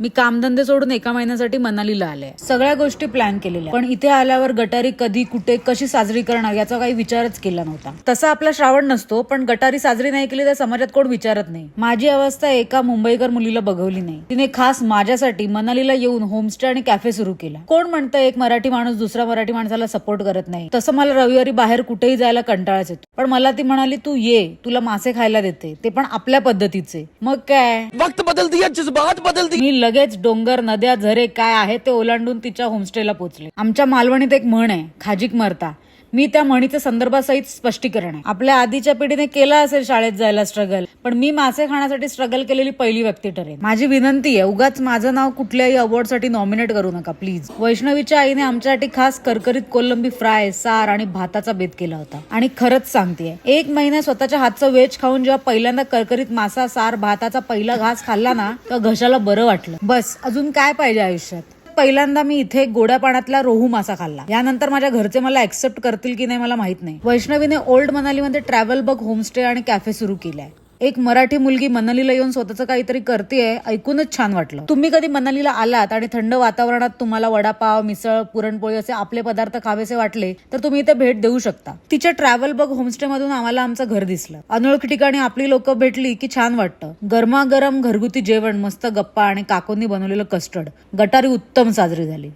मी कामधंदे सोडून एका महिन्यासाठी मनालीला आले. सगळ्या गोष्टी प्लॅन केलेल्या. पण इथे आल्यावर गटारी कधी कुठे कशी साजरी करणार याचा काही विचारच केला नव्हता. तसा आपला श्रावण नसतो पण गटारी साजरी नाही केली तर समाजात कोण विचारत नाही. माझी अवस्था एका मुंबईकर मुलीला बघवली नाही. तिने खास माझ्यासाठी मनालीला येऊन होमस्टे आणि कॅफे सुरू केला. कोण म्हणतं एक मराठी माणूस दुसऱ्या मराठी माणसाला सपोर्ट करत नाही? तसं मला रविवारी बाहेर कुठेही जायला कंटाळाच येतो. पण मला ती म्हणाली तू ये तुला मासे खायला देते. ते पण आपल्या पद्धतीचे. मग काय? वक्त बदल दिया जज्बात बदल दिए मी लगेच डोंगर नद्या झरे काय आहे ते ओलांडून तिच्या होमस्टेला पोहोचले. आमच्या मालवणीत एक म्हण आहे खाजिक मरता. मी त्या म्हणीचं संदर्भासहित स्पष्टीकरण आहे. आपल्या आधीच्या पिढीने केला असेल शाळेत जायला स्ट्रगल पण मी मासे खाण्यासाठी स्ट्रगल केलेली पहिली व्यक्ती ठरेल माझी विनंती आहे उगाच माझं नाव कुठल्याही अवॉर्डसाठी नॉमिनेट करू नका प्लीज वैष्णवीच्या आईने आमच्यासाठी खास करकरीत कोलंबी फ्राय सार आणि भाताचा बेत केला होता. आणि खरंच सांगतेय एक महिना स्वतःच्या हातचं वेज खाऊन जेव्हा पहिल्यांदा करकरीत मासा सार भाताचा पहिला घास खाल्ला ना तेव्हा घशाला बरं वाटलं. बस अजून काय पाहिजे आयुष्यात? पहिल्यांदा मी इथे गोड्या पाण्यातला रोहू मासा खाल्ला. यानंतर माझ्या घरचे मला ऍक्सेप्ट करतील की नाही मला माहीत नाही. वैष्णवीने ओल्ड मनालीमध्ये ट्रॅव्हल बग होमस्टे आणि कॅफे सुरू केलाय. एक मराठी मुलगी मनालीला येऊन स्वतःचं काहीतरी करतेय ऐकूनच छान वाटलं. तुम्ही कधी मनालीला आलात आणि थंड वातावरणात तुम्हाला वडापाव मिसळ पुरणपोळी असे आपले पदार्थ खावेसे वाटले तर तुम्ही इथे भेट देऊ शकता. तिच्या ट्रॅव्हल बग होमस्टे मधून आम्हाला आमचं घर दिसलं. अनोळखी ठिकाणी आपली लोक भेटली की छान वाटतं. गरमागरम घरगुती जेवण मस्त गप्पा आणि काकोंनी बनवलेलं कस्टर्ड गटारी उत्तम साजरी झाली.